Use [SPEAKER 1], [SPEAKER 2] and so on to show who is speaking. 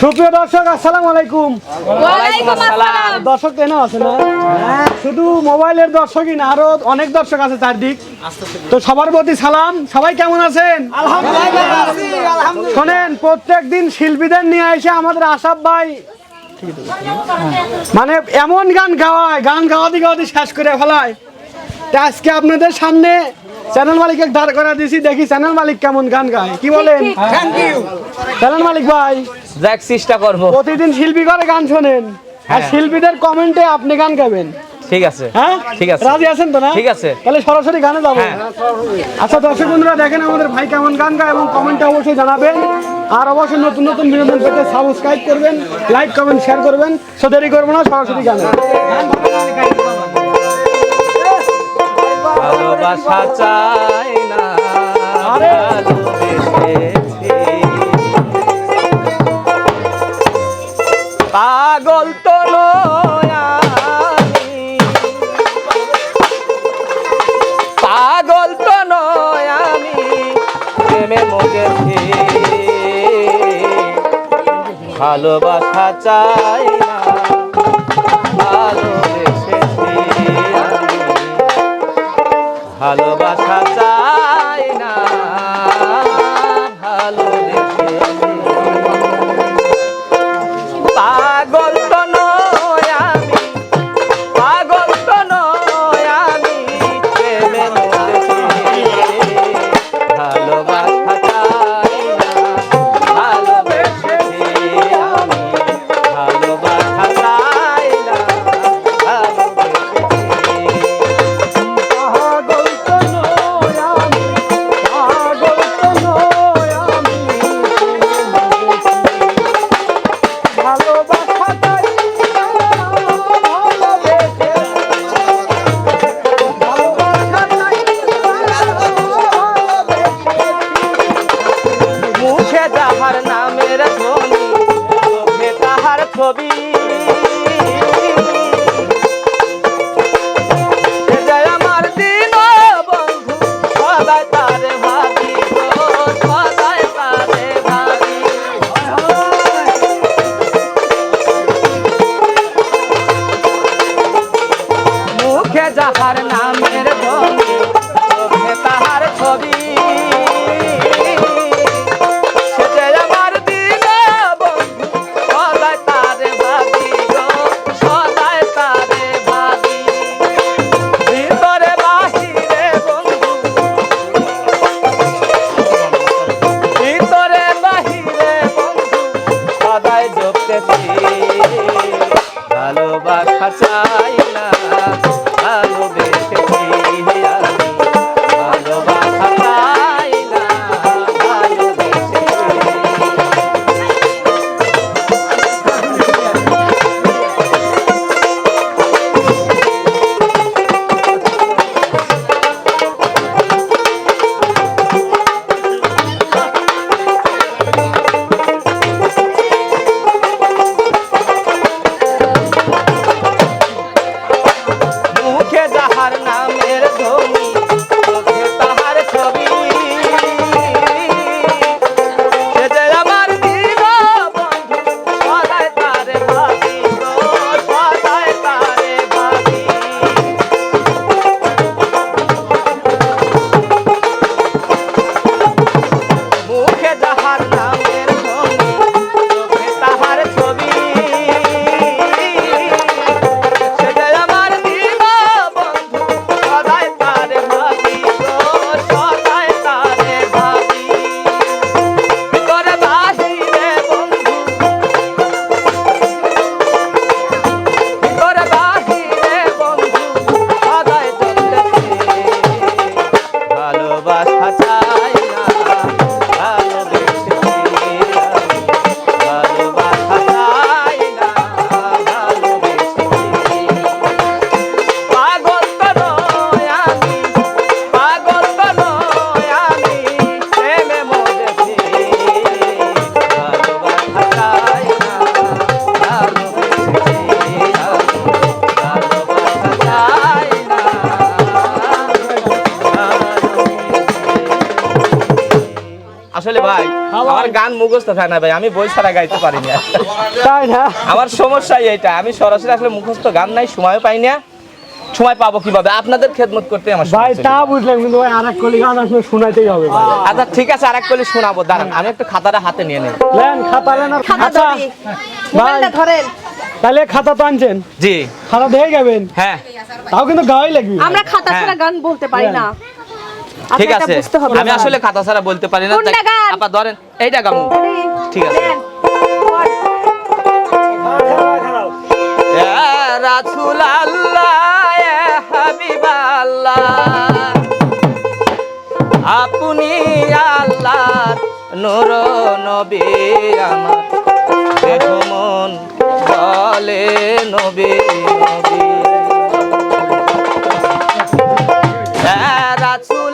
[SPEAKER 1] সুপ্রিয় দর্শক আসসালামু আলাইকুম। দর্শক কেন আছে না? শুধু মোবাইলের দর্শকই না আরও অনেক দর্শক আছে চারদিক। তো সবার প্রতি সালাম। সবাই কেমন আছেন? শোনেন প্রত্যেক দিন শিল্পীদের নিয়ে এসে আমাদের আসাব ভাই মানে এমন গান গাওয়ায় গান গাওয়াতে গাওয়াতে শেষ করে ফেলায়। আজকে আপনাদের সামনে চ্যানেল মালিকের ধার করা দিছি দেখি চ্যানেল মালিক কেমন গান গায়। কি বলেন? থ্যাংক ইউ চ্যানেল মালিক ভাই
[SPEAKER 2] যাক চেষ্টা করব।
[SPEAKER 1] প্রতিদিন শিল্পী করে গান শোনেন। আর শিল্পীদের কমেন্টে আপনি গান গাবেন।
[SPEAKER 2] ঠিক আছে।
[SPEAKER 1] হ্যাঁ?
[SPEAKER 2] ঠিক আছে।
[SPEAKER 1] রাজি আছেন তো না?
[SPEAKER 2] ঠিক আছে।
[SPEAKER 1] তাহলে সরাসরি গানে যাব।
[SPEAKER 2] হ্যাঁ।
[SPEAKER 1] আচ্ছা দর্শক বন্ধুরা দেখেন আমাদের ভাই কেমন গান গায় এবং কমেন্টে অবশ্যই জানাবেন। আর অবশ্যই নতুন নতুন বিনোদন পেতে সাবস্ক্রাইব করবেন লাইক কমেন্ট শেয়ার করবেন। সো দেরি করব না সরাসরি গানে।
[SPEAKER 2] ভালোবাসা চাই না। ভালোবেসেছি। পাগল তো নয় পাগল তো নয় আমি প্রেমে মগেছি ভালোবাসা চাই না ভালোবেসেছি ভালোবাসা চাই না ভালো পাগল ভালোবাসা আমার গান মুখস্থ থাকে না ভাই আমি বই ছাড়া গাইতে পারি না।
[SPEAKER 1] তাই না?
[SPEAKER 2] আমার সমস্যাই এটা আমি সরাসরি আসলে মুখস্থ গান নাই সময় পাই না। সময় পাবো কীভাবে? আপনাদের খেদমত করতে আমার
[SPEAKER 1] ভাই তা বুঝলাম কিন্তু ভাই আর এক কলি গান আসলে শোনাইতেই হবে ভাই।
[SPEAKER 2] আচ্ছা ঠিক আছে আরেক কলি শোনাবো। দাঁড়ান আমি একটু খাতাটা হাতে নিয়ে নেই।
[SPEAKER 1] লেন খাতা লেন আর
[SPEAKER 3] খাতা
[SPEAKER 1] আচ্ছা ভাই
[SPEAKER 3] মোবাইলটা ধরেন।
[SPEAKER 1] তাহলে খাতা তো আনছেন?
[SPEAKER 2] জি।
[SPEAKER 1] খাতা দেখে যাবেন?
[SPEAKER 2] হ্যাঁ।
[SPEAKER 1] তাও কিন্তু গাওয়াই লাগবে।
[SPEAKER 3] আমরা খাতা ছাড়া গান বলতে পারি না।
[SPEAKER 2] ঠিক আছে। আমি আসলে খাতা ছাড়া বলতে পারি না। আপা ধরেন এইটা গামু ঠিক আছে।
[SPEAKER 3] দেন।
[SPEAKER 2] রাসূল আল্লাহ হাবিব আল্লাহ আপনি আল্লাহর নূর নবী আমার। মন বলে নবী নবী। রাসূল